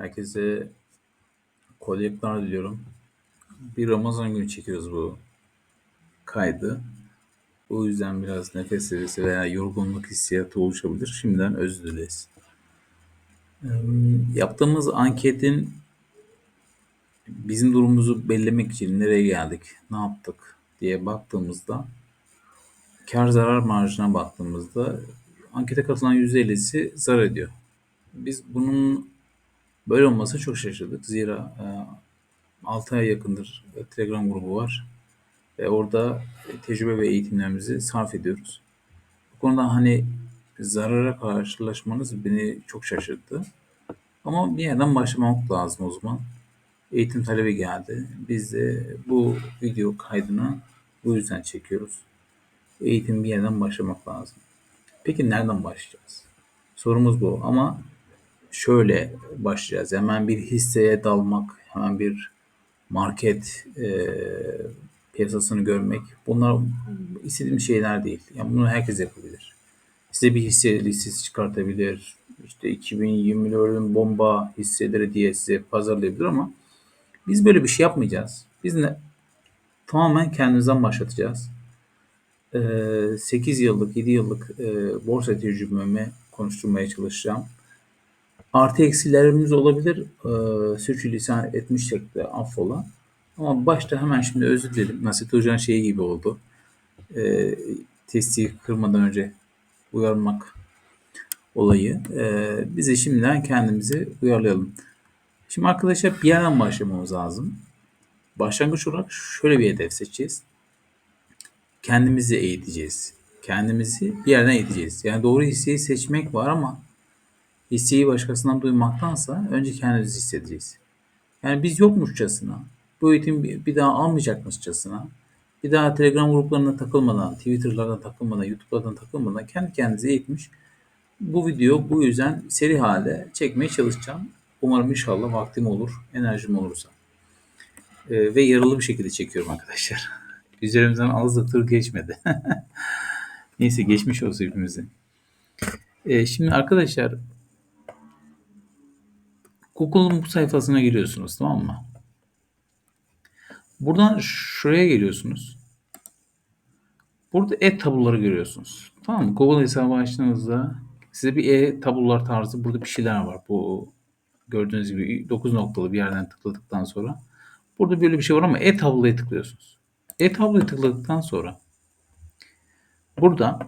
Herkese kolaylıklar diliyorum. Bir Ramazan günü çekiyoruz bu kaydı. O yüzden biraz nefes nefese veya yorgunluk hissiyatı oluşabilir. Şimdiden özür dileriz. Yaptığımız anketin bizim durumumuzu belirlemek için nereye geldik, ne yaptık diye baktığımızda kar zarar marjına baktığımızda ankete katılan %50'si zarar ediyor. Biz bunun Böyle olmasa çok şaşırdık. Zira e, 6 ay yakındır Telegram grubu var. Ve orada tecrübe ve eğitimlerimizi sarf ediyoruz. Bu konuda hani zarara karşılaşmanız beni çok şaşırttı. Ama bir yerden başlamak lazım o zaman. Eğitim talebi geldi. Biz de bu video kaydını bu yüzden çekiyoruz. Eğitim bir yerden başlamak lazım. Peki nereden başlayacağız? Sorumuz bu ama şöyle başlayacağız. Hemen bir hisseye dalmak, hemen bir market e, piyasasını görmek. Bunlar istediğim şeyler değil. Yani bunu herkes yapabilir. Size bir hisse listesi çıkartabilir. İşte 2024'ün bomba hisseleri diye size pazarlayabilir ama biz böyle bir şey yapmayacağız. Biz ne? Tamamen kendimizden başlatacağız. 8 yıllık, 7 yıllık borsa tecrübemi konuşturmaya çalışacağım. Artı eksilerimiz olabilir. Ee, sürçülisan etmişsek de affola. Ama başta hemen şimdi özür dilerim. Nasip Hoca'nın şeyi gibi oldu. Ee, testi kırmadan önce uyarmak olayı. Ee, bize şimdiden kendimizi uyarlayalım. Şimdi arkadaşlar bir yerden başlamamız lazım. Başlangıç olarak şöyle bir hedef seçeceğiz. Kendimizi eğiteceğiz. Kendimizi bir yerden eğiteceğiz. Yani doğru hisseyi seçmek var ama hisseyi başkasından duymaktansa önce kendimizi hissedeceğiz. Yani biz yokmuşçasına, bu eğitim bir daha almayacakmışçasına, bir daha Telegram gruplarına takılmadan, Twitter'lardan takılmadan, YouTube'lardan takılmadan kendi kendinize eğitmiş. Bu video bu yüzden seri halde çekmeye çalışacağım. Umarım inşallah vaktim olur, enerjim olursa. Ee, ve yaralı bir şekilde çekiyorum arkadaşlar. Üzerimizden az da tır geçmedi. Neyse geçmiş olsun hepimizin. Ee, şimdi arkadaşlar Google'un bu sayfasına giriyorsunuz tamam mı? Buradan şuraya geliyorsunuz. Burada e-tabloları görüyorsunuz. Tamam mı? Google hesabı açtığınızda size bir e-tablolar tarzı burada bir şeyler var. Bu gördüğünüz gibi 9 noktalı bir yerden tıkladıktan sonra burada böyle bir şey var ama e-tabloya tıklıyorsunuz. E-tabloya tıkladıktan sonra burada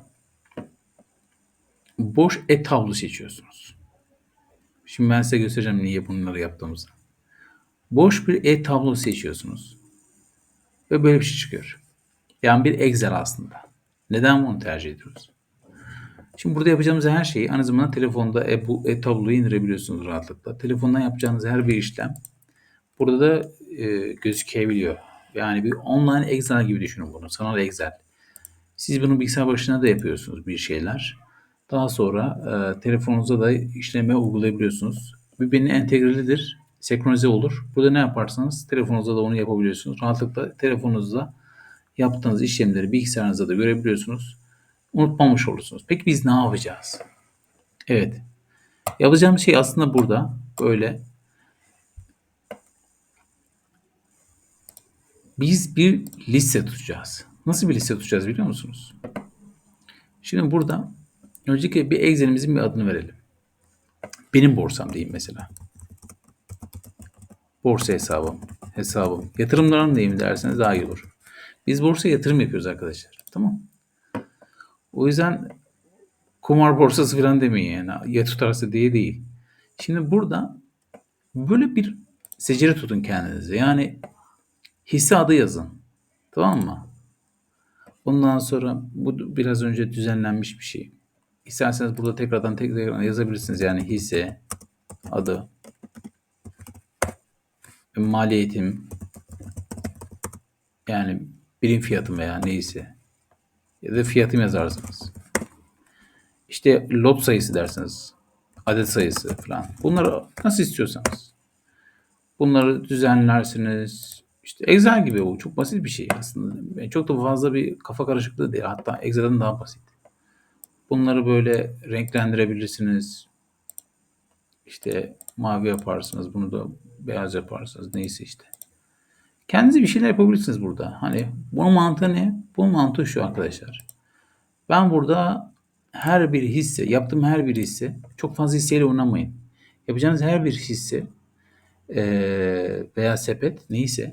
boş e-tablo seçiyorsunuz. Şimdi ben size göstereceğim niye bunları yaptığımızı. Boş bir e-tablo seçiyorsunuz. Ve böyle bir şey çıkıyor. Yani bir Excel aslında. Neden bunu tercih ediyoruz? Şimdi burada yapacağımız her şeyi aynı zamanda telefonda e, bu e-tabloyu indirebiliyorsunuz rahatlıkla. Telefondan yapacağınız her bir işlem burada da e, gözükebiliyor. Yani bir online Excel gibi düşünün bunu. Sanal Excel. Siz bunu bilgisayar başına da yapıyorsunuz bir şeyler. Daha sonra e, telefonunuza da işleme uygulayabiliyorsunuz. Birbirine entegrelidir, senkronize olur. Burada ne yaparsanız telefonunuzda da onu yapabiliyorsunuz. Rahatlıkla telefonunuzda yaptığınız işlemleri bilgisayarınızda da görebiliyorsunuz. Unutmamış olursunuz. Peki biz ne yapacağız? Evet. Yapacağımız şey aslında burada. Böyle. Biz bir liste tutacağız. Nasıl bir liste tutacağız biliyor musunuz? Şimdi burada Öncelikle bir Excel'imizin bir adını verelim. Benim borsam diyeyim mesela. Borsa hesabım, hesabım. Yatırımlarım diyeyim derseniz daha iyi olur. Biz borsa yatırım yapıyoruz arkadaşlar. Tamam O yüzden kumar borsası falan demeyin yani. Ya tutarsa diye değil. Şimdi burada böyle bir secere tutun kendinize. Yani hisse adı yazın. Tamam mı? Ondan sonra bu biraz önce düzenlenmiş bir şey. İsterseniz burada tekrardan tekrar yazabilirsiniz. Yani hisse adı maliyetim yani birim fiyatım veya neyse ya da fiyatım yazarsınız. İşte lot sayısı dersiniz. Adet sayısı falan. Bunları nasıl istiyorsanız. Bunları düzenlersiniz. İşte Excel gibi o. Çok basit bir şey aslında. Çok da fazla bir kafa karışıklığı değil. Hatta Excel'den daha basit. Bunları böyle renklendirebilirsiniz. işte mavi yaparsınız. Bunu da beyaz yaparsınız. Neyse işte. Kendinize bir şeyler yapabilirsiniz burada. Hani bunun mantığı ne? Bunun mantığı şu arkadaşlar. Ben burada her bir hisse, yaptığım her bir hisse, çok fazla hisseyle oynamayın. Yapacağınız her bir hisse veya sepet neyse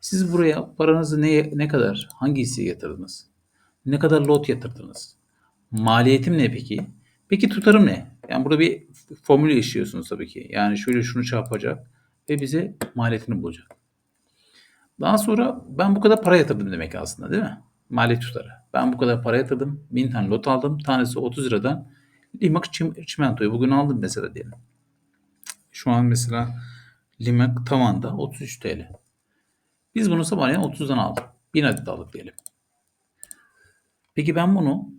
siz buraya paranızı ne, ne kadar, hangi hisseye yatırdınız? Ne kadar lot yatırdınız? Maliyetim ne peki? Peki tutarım ne? Yani burada bir formül işliyorsunuz tabii ki. Yani şöyle şunu çarpacak ve bize maliyetini bulacak. Daha sonra ben bu kadar para yatırdım demek aslında değil mi? Maliyet tutarı. Ben bu kadar para yatırdım. 1000 tane lot aldım. Tanesi 30 liradan. Limak çim, çimentoyu bugün aldım mesela diyelim. Şu an mesela limak tavanda 33 TL. Biz bunu sabahleyin 30'dan aldık. 1000 adet aldık diyelim. Peki ben bunu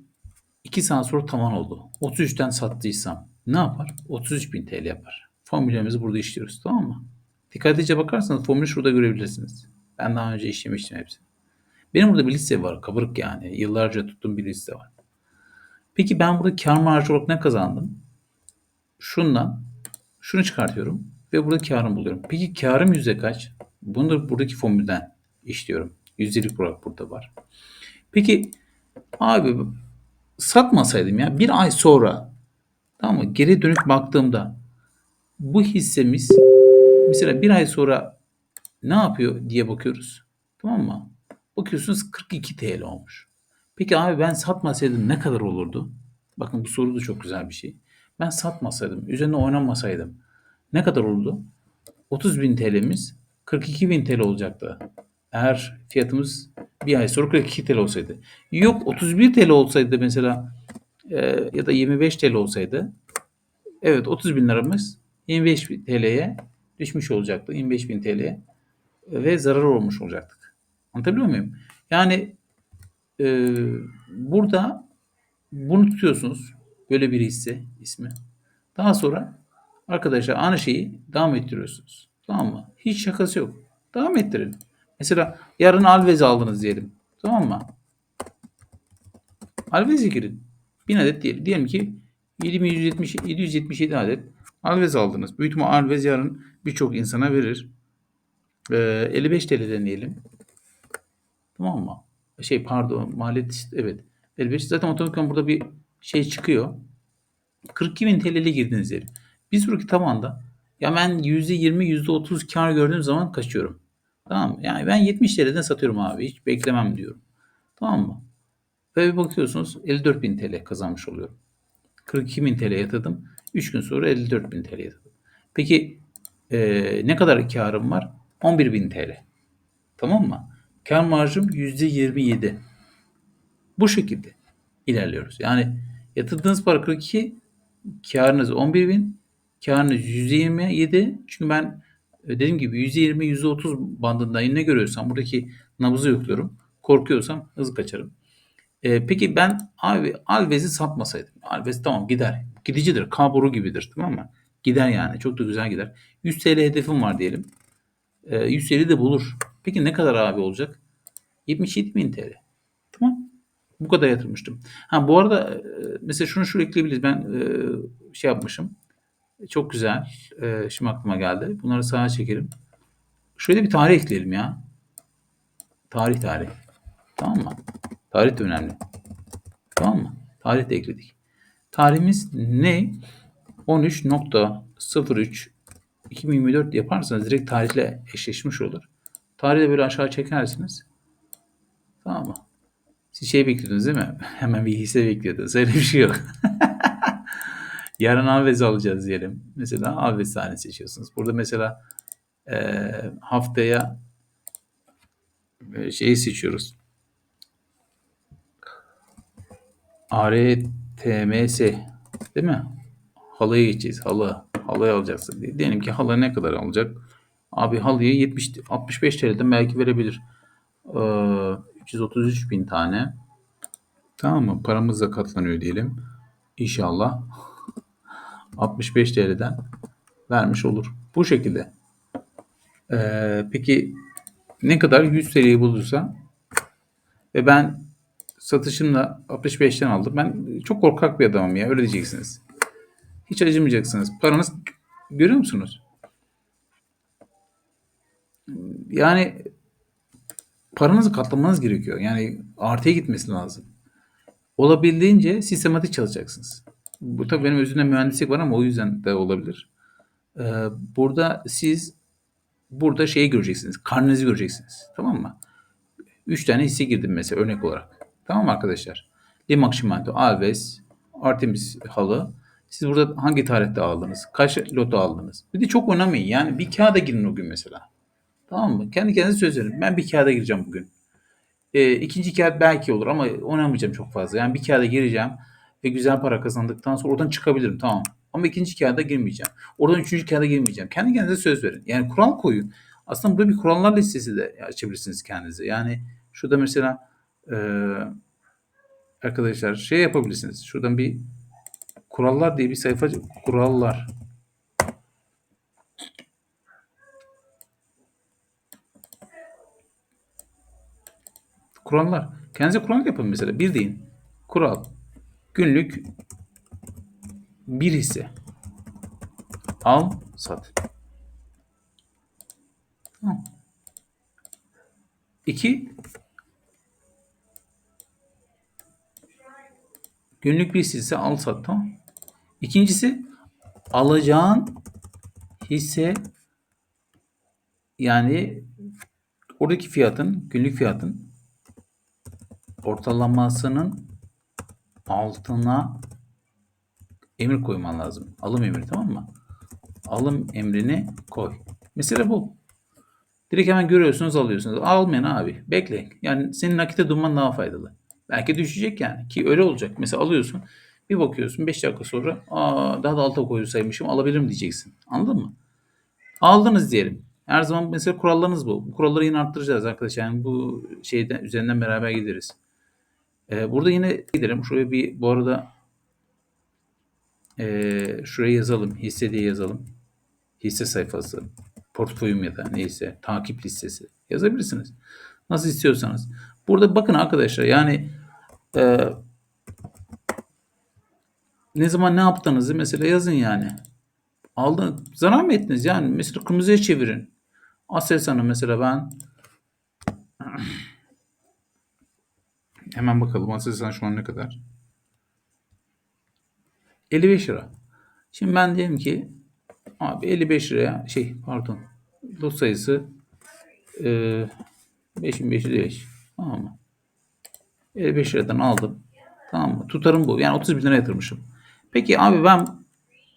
2 saat sonra tavan oldu. 33'ten sattıysam ne yapar? 33.000 TL yapar. Formüllerimizi burada işliyoruz tamam mı? Dikkatlice bakarsanız formülü şurada görebilirsiniz. Ben daha önce işlemiştim hepsini. Benim burada bir liste var. Kabarık yani. Yıllarca tuttuğum bir liste var. Peki ben burada kar marjı olarak ne kazandım? Şundan şunu çıkartıyorum ve burada karımı buluyorum. Peki karım yüzde kaç? Bunu da buradaki formülden işliyorum. Yüzdelik olarak burada var. Peki abi satmasaydım ya bir ay sonra tamam mı? Geri dönük baktığımda bu hissemiz mesela bir ay sonra ne yapıyor diye bakıyoruz. Tamam mı? Bakıyorsunuz 42 TL olmuş. Peki abi ben satmasaydım ne kadar olurdu? Bakın bu soru da çok güzel bir şey. Ben satmasaydım, üzerine oynamasaydım ne kadar olurdu? 30 bin TL'miz 42 bin TL olacaktı. Eğer fiyatımız bir ay sonra 42 TL olsaydı. Yok 31 TL olsaydı mesela e, ya da 25 TL olsaydı evet 30 bin liramız 25 bin TL'ye düşmüş olacaktı. 25 bin TL'ye ve zarar olmuş olacaktık. Anlatabiliyor muyum? Yani e, burada bunu tutuyorsunuz. Böyle bir hisse ismi. Daha sonra arkadaşlar aynı şeyi devam ettiriyorsunuz. Tamam mı? Hiç şakası yok. Devam ettirin. Mesela yarın Alvez aldınız diyelim. Tamam mı? Alvez'e girin. 1000 adet diyelim. Diyelim ki 770, 777 adet Alvez aldınız. Büyük ihtimal Alvez yarın birçok insana verir. Ee, 55 TL deneyelim. Tamam mı? Şey pardon maliyet evet. 55 zaten otomatikman burada bir şey çıkıyor. 42 bin TL'li girdiniz diyelim. Bir sonraki tavanda ya ben %20 %30 kar gördüğüm zaman kaçıyorum. Tamam mı? Yani ben 70 TL'den satıyorum abi. Hiç beklemem diyorum. Tamam mı? Ve bir bakıyorsunuz 54 bin TL kazanmış oluyorum. 42 bin TL yatırdım. 3 gün sonra 54 bin TL yatırdım. Peki eee, ne kadar karım var? 11 bin TL. Tamam mı? Kar marjım %27. Bu şekilde ilerliyoruz. Yani yatırdığınız para 42, karınız 11 bin, karınız 127. Çünkü ben e, dediğim gibi %20, %30 bandında ne görüyorsam buradaki nabızı yokluyorum. Korkuyorsam hızlı kaçarım. E, peki ben Alves'i satmasaydım. Alves tamam gider. Gidicidir. Kaburu gibidir tamam mı? Gider yani. Çok da güzel gider. 100 TL hedefim var diyelim. E, 150 de bulur. Peki ne kadar abi olacak? 77 bin TL. Tamam. Bu kadar yatırmıştım. Ha bu arada e, mesela şunu şuraya ekleyebiliriz. Ben e, şey yapmışım. Çok güzel. E, şimdi aklıma geldi. Bunları sağa çekelim. Şöyle bir tarih ekleyelim ya. Tarih tarih. Tamam mı? Tarih de önemli. Tamam mı? Tarih de ekledik. Tarihimiz ne? 13.03 2024 yaparsanız direkt tarihle eşleşmiş olur. Tarihi de böyle aşağı çekersiniz. Tamam mı? Siz şey bekliyordunuz değil mi? Hemen bir hisse bekliyordunuz. Öyle bir şey yok. Yarın Alves alacağız diyelim. Mesela Alves tane seçiyorsunuz. Burada mesela e, haftaya e, şeyi seçiyoruz. ARTMS değil mi? Halıya geçeceğiz. Halı. Halıyı alacaksın diye. Diyelim ki halı ne kadar alacak? Abi halıyı 70 65 TL'den belki verebilir. Ee, 333 bin tane. Tamam mı? Paramız da katlanıyor diyelim. İnşallah 65 TL'den vermiş olur. Bu şekilde. Ee, peki ne kadar 100 TL'yi bulursa ve ben satışımla 65'ten aldım. Ben çok korkak bir adamım ya öyle diyeceksiniz. Hiç acımayacaksınız. Paranız Görüyor musunuz? Yani paranızı katlamanız gerekiyor. Yani artıya gitmesi lazım. Olabildiğince sistematik çalışacaksınız. Bu tabii benim özümde mühendislik var ama o yüzden de olabilir. Ee, burada siz burada şeyi göreceksiniz. Karnınızı göreceksiniz. Tamam mı? 3 tane hisse girdim mesela örnek olarak. Tamam mı arkadaşlar? Limak Alves, Artemis halı. Siz burada hangi tarihte aldınız? Kaç loto aldınız? Bir de çok oynamayın. Yani bir kağıda girin o gün mesela. Tamam mı? Kendi kendinize söz verin. Ben bir kağıda gireceğim bugün. E, ikinci kağıt belki olur ama oynamayacağım çok fazla. Yani bir kağıda gireceğim ve güzel para kazandıktan sonra oradan çıkabilirim tamam. Ama ikinci kağıda girmeyeceğim. Oradan üçüncü kağıda girmeyeceğim. Kendi kendinize söz verin. Yani kural koyun. Aslında burada bir kurallar listesi de açabilirsiniz kendinize. Yani şurada mesela e, arkadaşlar şey yapabilirsiniz. Şuradan bir kurallar diye bir sayfa kurallar. Kurallar. Kendinize kural yapın mesela. Bir deyin. Kural. Günlük bir hisse. Al, sat. İki. Günlük bir hisse al sat tamam. İkincisi alacağın hisse yani oradaki fiyatın günlük fiyatın ortalamasının altına emir koyman lazım. Alım emri tamam mı? Alım emrini koy. Mesela bu. Direkt hemen görüyorsunuz alıyorsunuz. Almayın abi. Bekleyin. Yani senin nakite durman daha faydalı. Belki düşecek yani. Ki öyle olacak. Mesela alıyorsun. Bir bakıyorsun 5 dakika sonra Aa, daha da alta koysaymışım alabilirim diyeceksin. Anladın mı? Aldınız diyelim. Her zaman mesela kurallarınız bu. Bu kuralları yine arttıracağız arkadaşlar. Yani bu şeyden üzerinden beraber gideriz. Ee, burada yine gidelim. Şuraya bir bu arada ee, şuraya yazalım. Hisse diye yazalım. Hisse sayfası. Portföyüm ya da neyse. Takip listesi. Yazabilirsiniz. Nasıl istiyorsanız. Burada bakın arkadaşlar yani e, ne zaman ne yaptığınızı mesela yazın yani. Aldın, zarar mı ettiniz? Yani mesela kırmızıya çevirin. Aselsan'ı mesela ben hemen bakalım Aselsan şu an ne kadar? 55 lira. Şimdi ben diyelim ki abi 55 liraya şey pardon lot sayısı e, 5505 tamam mı? 55 liradan aldım. Tamam mı? Tutarım bu. Yani 30 bin lira yatırmışım. Peki abi ben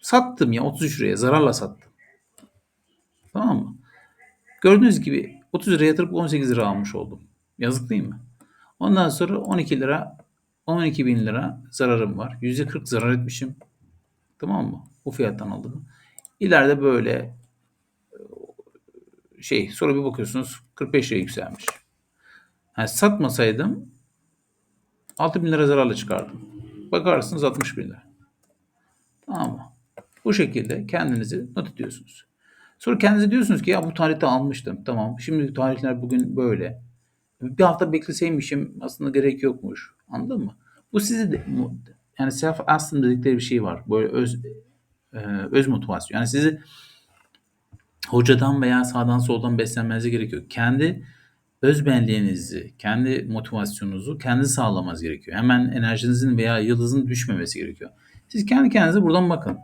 sattım ya 33 liraya zararla sattım. Tamam mı? Gördüğünüz gibi 30 liraya yatırıp 18 lira almış oldum. Yazık değil mi? Ondan sonra 12 lira 12 bin lira zararım var. %40 zarar etmişim. Tamam mı? Bu fiyattan aldım. İleride böyle şey sonra bir bakıyorsunuz 45 liraya yükselmiş. Yani satmasaydım 6 bin lira zararla çıkardım. Bakarsınız 60 bin lira. Tamam mı? Bu şekilde kendinizi not ediyorsunuz. Sonra kendinize diyorsunuz ki ya bu tarihte almıştım. Tamam. Şimdi tarihler bugün böyle. Bir hafta bekleseymişim aslında gerek yokmuş. Anladın mı? Bu sizi de, yani self aslında dedikleri bir şey var. Böyle öz e, öz motivasyon. Yani sizi hocadan veya sağdan soldan beslenmenize gerekiyor. Kendi özbenliğinizi, kendi motivasyonunuzu kendi sağlamanız gerekiyor. Hemen enerjinizin veya yıldızın düşmemesi gerekiyor. Siz kendi kendinize buradan bakın.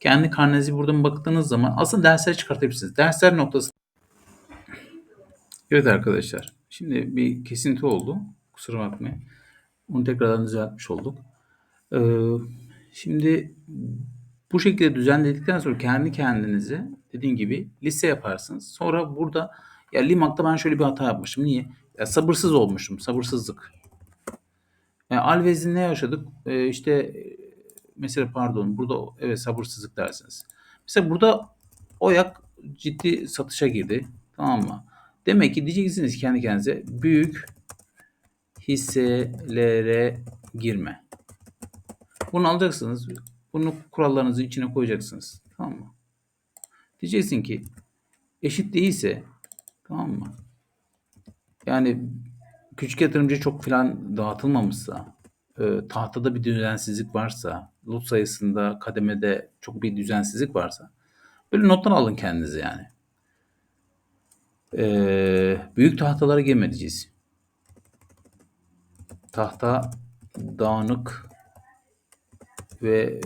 Kendi karnenizi buradan baktığınız zaman aslında dersler çıkartabilirsiniz. Dersler noktası. Evet arkadaşlar. Şimdi bir kesinti oldu. Kusura bakmayın. Onu tekrardan düzeltmiş olduk. Ee, şimdi bu şekilde düzenledikten sonra kendi kendinize dediğim gibi liste yaparsınız. Sonra burada ya Limak'ta ben şöyle bir hata yapmışım. Niye? Ya sabırsız olmuşum. Sabırsızlık. Yani Alves'in ne yaşadık? Ee, işte mesela pardon burada evet sabırsızlık dersiniz. Mesela burada Oyak ciddi satışa girdi. Tamam mı? Demek ki diyeceksiniz kendi kendinize büyük hisselere girme. Bunu alacaksınız. Bunu kurallarınızın içine koyacaksınız. Tamam mı? Diyeceksin ki eşit değilse tamam mı? Yani küçük yatırımcı çok filan dağıtılmamışsa, e, tahtada bir düzensizlik varsa, lot sayısında, kademede çok bir düzensizlik varsa Böyle notlar alın kendinize yani. Ee, büyük tahtalara girmeyeceğiz. Tahta dağınık ve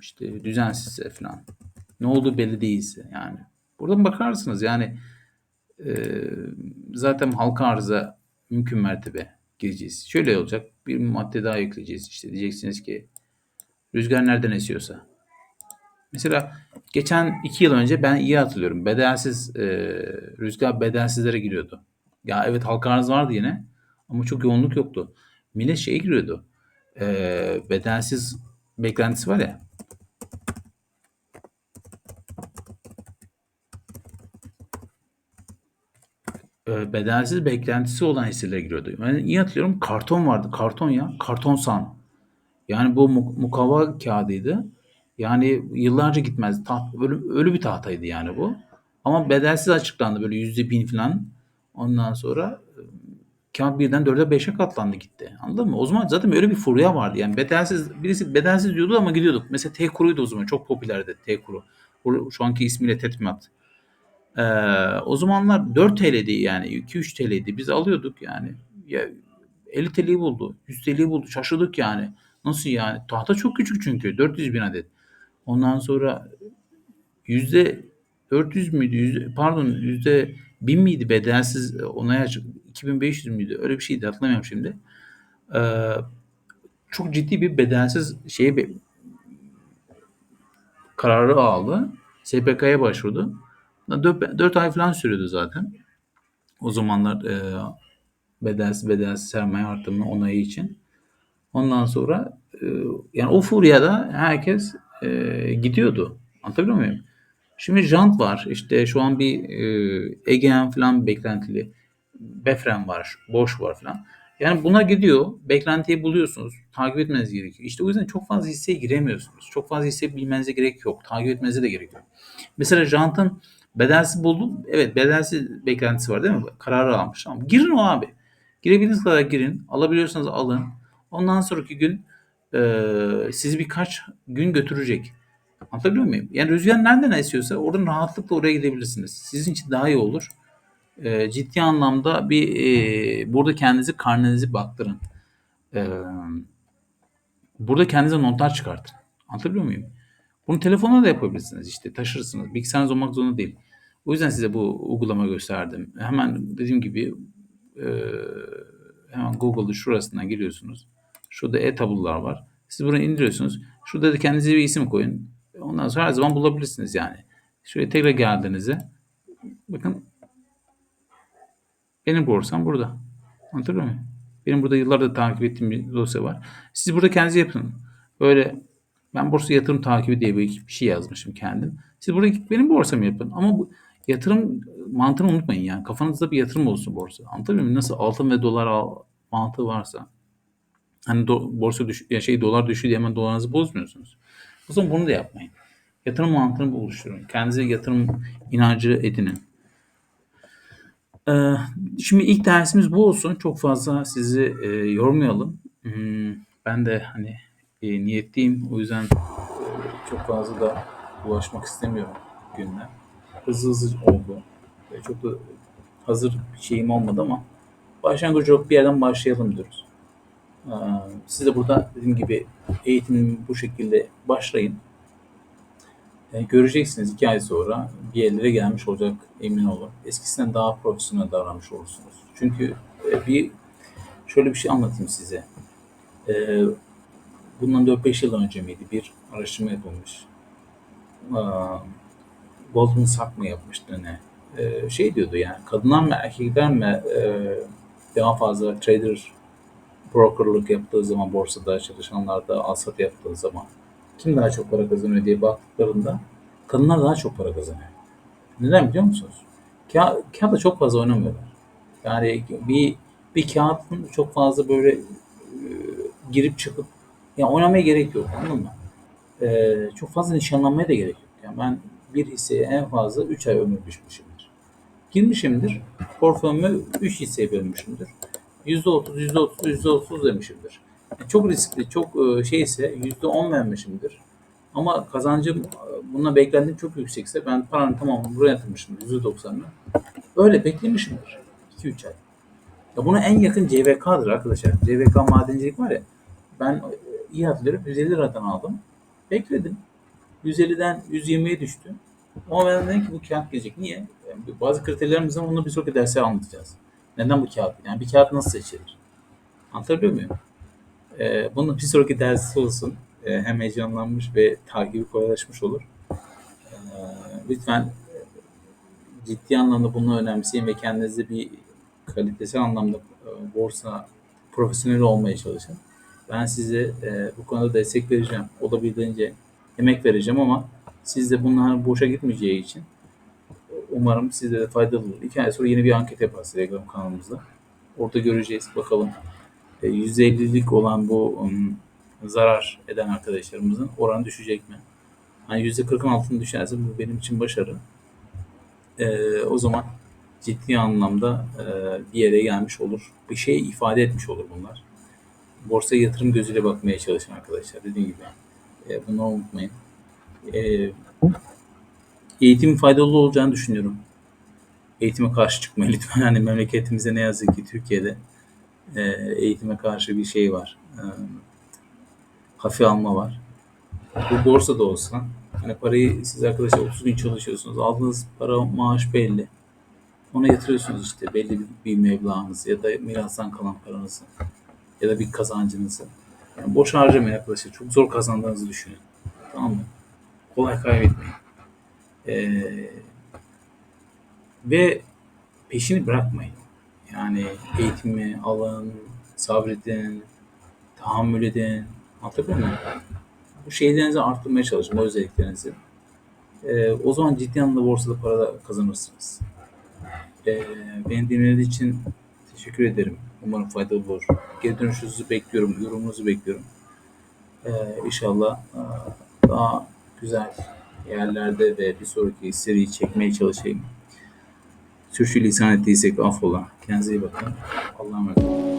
işte düzensizse falan. Ne olduğu belli değilse yani. Buradan bakarsınız yani e, zaten halka arıza mümkün mertebe gireceğiz. Şöyle olacak. Bir madde daha ekleyeceğiz. İşte diyeceksiniz ki rüzgar nereden esiyorsa. Mesela geçen iki yıl önce ben iyi hatırlıyorum. Bedelsiz e, rüzgar bedelsizlere giriyordu. Ya evet halka arz vardı yine ama çok yoğunluk yoktu. Millet şeye giriyordu. E, bedelsiz beklentisi var ya. e, bedelsiz beklentisi olan hisselere giriyordu. Ben iyi hatırlıyorum karton vardı. Karton ya. Karton san. Yani bu mu- mukavva kağıdıydı. Yani yıllarca gitmez. Taht, ölü, ölü bir tahtaydı yani bu. Ama bedelsiz açıklandı böyle yüzde bin falan. Ondan sonra e, kağıt birden dörde beşe katlandı gitti. Anladın mı? O zaman zaten öyle bir furya vardı. Yani bedelsiz birisi bedelsiz diyordu ama gidiyorduk. Mesela T kuruydu o zaman. Çok popülerdi T kuru. Şu anki ismiyle Tetmimat. Ee, o zamanlar 4 TL'di yani 2-3 TL'ydi. Biz alıyorduk yani. Ya 50 TL'yi buldu. 100 TL'yi buldu. Şaşırdık yani. Nasıl yani? Tahta çok küçük çünkü. 400 bin adet. Ondan sonra yüzde 400 müydü? Yüzde, pardon yüzde 1000 miydi bedelsiz onaya açık? 2500 müydü? Öyle bir şeydi hatırlamıyorum şimdi. Ee, çok ciddi bir bedelsiz şeye bir kararı aldı. SPK'ya başvurdu. 4, 4 ay falan sürüyordu zaten. O zamanlar e, bedelsiz bedelsiz sermaye artımı onayı için. Ondan sonra e, yani o furyada herkes e, gidiyordu. Anlatabiliyor muyum? Şimdi jant var. İşte şu an bir e, Egean falan beklentili. Befren var. Boş var falan. Yani buna gidiyor. Beklentiyi buluyorsunuz. Takip etmeniz gerekiyor. İşte o yüzden çok fazla hisseye giremiyorsunuz. Çok fazla hisse bilmenize gerek yok. Takip etmenize de gerek yok. Mesela jantın bedelsiz buldum. Evet bedelsiz beklentisi var değil mi? Kararı almış. Tamam. Girin o abi. Girebildiğiniz kadar girin. Alabiliyorsanız alın. Ondan sonraki gün e, sizi birkaç gün götürecek. Anlatabiliyor muyum? Yani rüzgar nereden esiyorsa oradan rahatlıkla oraya gidebilirsiniz. Sizin için daha iyi olur. E, ciddi anlamda bir e, burada kendinizi karnenizi baktırın. E, burada kendinize notlar çıkartın. Anlatabiliyor muyum? Bunu telefonla da yapabilirsiniz işte taşırsınız. Bilgisayarınız olmak zorunda değil. O yüzden size bu uygulama gösterdim. Hemen dediğim gibi e, hemen Google'da şurasından giriyorsunuz. Şurada e-tablolar var. Siz bunu indiriyorsunuz. Şurada da kendinize bir isim koyun. Ondan sonra her zaman bulabilirsiniz yani. Şöyle tekrar geldiğinizde bakın benim borsam burada. Anlatabiliyor muyum? Benim burada yıllardır takip ettiğim bir dosya var. Siz burada kendiniz yapın. Böyle ben borsa yatırım takibi diye bir şey yazmışım kendim. Siz burada benim borsamı yapın. Ama bu yatırım mantığını unutmayın yani. Kafanızda bir yatırım olsun borsa. Anlatabiliyor muyum? Nasıl altın ve dolar mantığı varsa. Hani do, borsa düş, ya şey dolar düşüyor diye hemen dolarınızı bozmuyorsunuz. O zaman bunu da yapmayın. Yatırım mantığını oluşturun. Kendinize yatırım inancı edinin. Ee, şimdi ilk dersimiz bu olsun. Çok fazla sizi e, yormayalım. Hmm, ben de hani e, niyetliyim. O yüzden e, çok fazla da ulaşmak istemiyorum günler. Hızlı hızlı oldu. Çok da hazır şeyim olmadı ama başlangıç yok bir yerden başlayalım diyoruz. Ee, siz de burada dediğim gibi eğitimimi bu şekilde başlayın. E, göreceksiniz iki ay sonra bir yerlere gelmiş olacak emin olun. Eskisinden daha profesyonel davranmış olursunuz. Çünkü e, bir şöyle bir şey anlatayım size. E, bundan 4-5 yıl önce miydi bir araştırma yapılmış. Goldman Sachs mı yapmıştı ne? E, şey diyordu yani kadınlar mı erkekler mi e, daha fazla trader brokerlık yaptığı zaman borsada çalışanlar da al yaptığı zaman kim daha çok para kazanıyor diye baktıklarında kadınlar daha çok para kazanıyor. Neden biliyor musunuz? Ka kağıtla çok fazla oynamıyorlar. Yani bir bir kağıtın çok fazla böyle e, girip çıkıp ya oynamaya gerek yok anladın mı? E, çok fazla nişanlanmaya da gerek yok. Yani ben bir hisseye en fazla 3 ay ömür düşmüşümdür. Girmişimdir. Portföyümü 3 hisseye bölmüşümdür. %30, %30, %30 demişimdir. Yani çok riskli, çok e, şeyse %10 vermişimdir. Ama kazancım e, bununla beklentim çok yüksekse ben paranın tamamını buraya yatırmışım %90'ını. Öyle beklemişimdir 2-3 ay. Ya buna en yakın CVK'dır arkadaşlar. CVK madencilik var ya. Ben e, iyi hatırlıyorum 150 liradan aldım. Bekledim. 150'den 120'ye düştü. Ama ben dedim ki bu kağıt gelecek. Niye? Yani bazı kriterlerimiz var. Onu bir sonraki derste anlatacağız. Neden bu kağıt? Yani bir kağıt nasıl seçilir? Anlatabiliyor muyum? Ee, bunun bir sonraki dersi olsun. Ee, hem heyecanlanmış ve takibi kolaylaşmış olur. Ee, lütfen e, ciddi anlamda bunu önemseyin ve kendinizi bir kalitesel anlamda e, borsa profesyonel olmaya çalışın. Ben size e, bu konuda destek vereceğim. Olabildiğince emek vereceğim ama siz de bunlar boşa gitmeyeceği için umarım size de faydalı olur. İki ay sonra yeni bir anket yaparız Telegram kanalımızda. Orada göreceğiz bakalım. E, %50'lik olan bu um, zarar eden arkadaşlarımızın oranı düşecek mi? Hani %40'ın altında düşerse bu benim için başarı. E, o zaman ciddi anlamda e, bir yere gelmiş olur. Bir şey ifade etmiş olur bunlar. Borsaya yatırım gözüyle bakmaya çalışın arkadaşlar. Dediğim gibi. E, bunu unutmayın. E, eğitimin faydalı olacağını düşünüyorum. Eğitime karşı çıkmayın lütfen. Hani memleketimize ne yazık ki Türkiye'de e, eğitime karşı bir şey var. E, hafif alma var. Bu borsada olsa hani parayı siz arkadaşlar 30 gün çalışıyorsunuz. Aldığınız para maaş belli. Ona yatırıyorsunuz işte belli bir, bir meblağınızı ya da mirastan kalan paranızı ya da bir kazancınızı. Yani boş harcamayın arkadaşlar. Çok zor kazandığınızı düşünün. Tamam mı? Kolay kaybetmeyin. Ee, ve peşini bırakmayın. Yani eğitimi alın, sabredin, tahammül edin. Anlatabiliyor muyum? Bu şeylerinizi arttırmaya çalışın, o özelliklerinizi. Ee, o zaman ciddi anlamda borsada para da kazanırsınız. Ee, beni dinlediğiniz için teşekkür ederim. Umarım faydalı olur. Geri dönüşünüzü bekliyorum, yorumunuzu bekliyorum. Ee, inşallah e, daha güzel yerlerde ve bir sonraki seriyi çekmeye çalışayım. Sürçülisan ettiysek affola. Kendinize iyi bakın. Allah'a emanet olun.